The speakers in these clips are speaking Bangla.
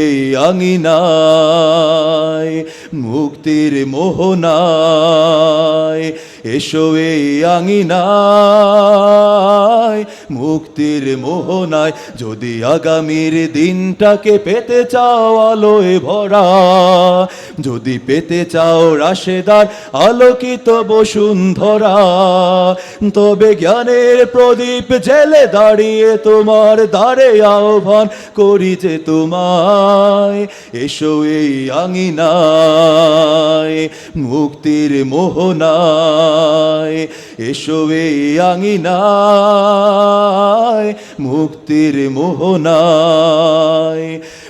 এই আঙিনায় মুক্তির মোহনায় এসো এই আঙিনায়। মুক্তির মোহনায়। যদি আগামীর দিনটাকে পেতে চাও আলোয় ভরা, যদি পেতে চাও রাশেদার আলোকিত বসুন্ধরা, তবে জ্ঞানের প্রদীপ জেলে দাঁড়িয়ে তোমার দ্বারে আহ্বান করি যে তোমায়, এসো এই আঙিনায়, মুক্তির মোহনায়, এসো এই আঙিনায়। মুক্তির মোহনা।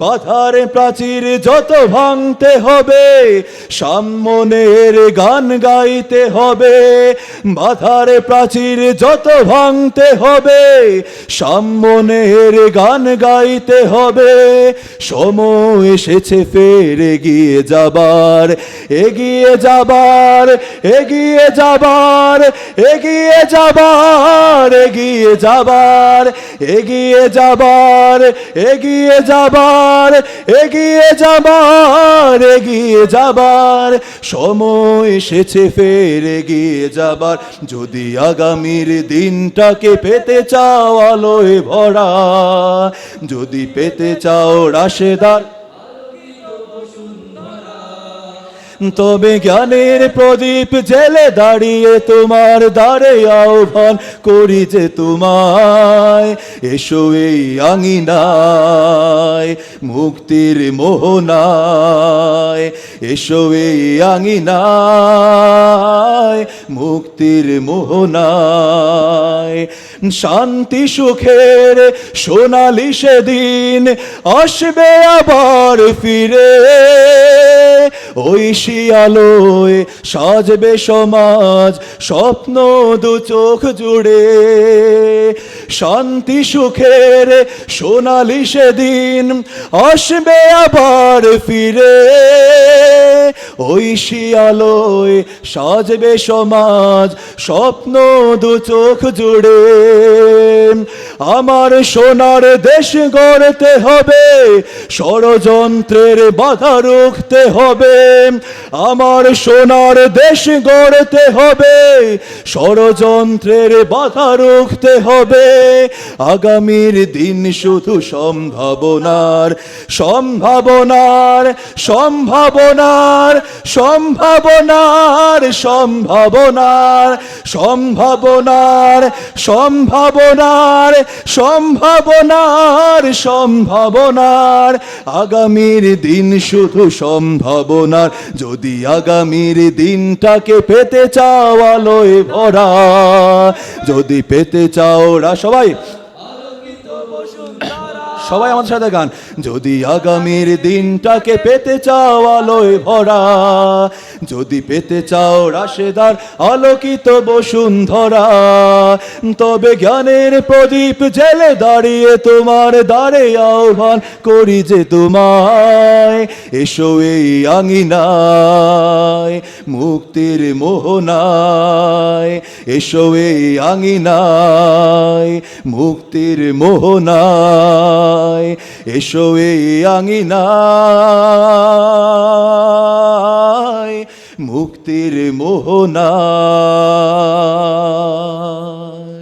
বাধার প্রাচীর যত ভাঙতে হবে সামনের গান গাইতে হবে। বাধার প্রাচীর যত ভাঙতে হবে সামনের গান গাইতে হবে। সময় এসেছে ফের এগিয়ে যাবার এগিয়ে যাবার এগিয়ে যাবার এগিয়ে যাবার এগিয়ে যাবার এগিয়ে যাবার, এগিয়ে যাবার, এগিয়ে যাবার এগিয়ে যাবার। সময় এসেছে ফের এগিয়ে যাবার। যদি আগামীর দিনটাকে পেতে চাও আলোয় ভরা, যদি পেতে চাও রাশেদার তবে জ্ঞানের প্রদীপ জেলে দাঁড়িয়ে তোমার দ্বারে আহ্বান করি যে তোমায়, এসো এই আঙিনায়, মুক্তির মোহনায়, এসো এই আঙিনায়, মুক্তির মোহনায়। শান্তি সুখের সোনালি সেদিন আসবে আবার ফিরে। ওই শিয়ালোয় সাজবে সমাজ, স্বপ্ন দু চোখ জুড়ে। শান্তি সুখের সোনালি সেদিন আসবে আবার ফিরে। ওই শিয়ালোয় সাজবে সমাজ, স্বপ্ন দু চোখ জুড়ে। আমার সোনার দেশ গড়তে হবে, ষড়যন্ত্রের বাধা রুখতে হবে। আমার সোনার দেশ গড়তে হবে, ষড়যন্ত্রের বাধা রুখতে হবে। আগামীর দিন শুধু সম্ভাবনার সম্ভাবনার সম্ভাবনার সম্ভাবনার সম্ভাবনার সম্ভাবনার সম্ভাবনার সম্ভাবনার সম্ভাবনার সম্ভাবনার। আগামীর দিন শুধু সম্ভাবনার, যদি আগামীর দিনটাকে পেতে চাও আলোয় ভরা, যদি পেতে চাও রা সবাই সবাই আমাদের সাথে গান। যদি আগামীর দিনটাকে পেতে চাও আলোয় ভরা, যদি পেতে চাও রাশেদার আলোকিত বসুন্ধরা, তবে জ্ঞানের প্রদীপ জেলে দাঁড়িয়ে তোমার দ্বারে আহ্বান করি যে তোমায়, এসো এই আঙিনায়, মুক্তির মোহনায়, এসো এই আঙিনায়, মুক্তির মোহনায়। এসো এই আঙিনায় মুক্তির মোহনায়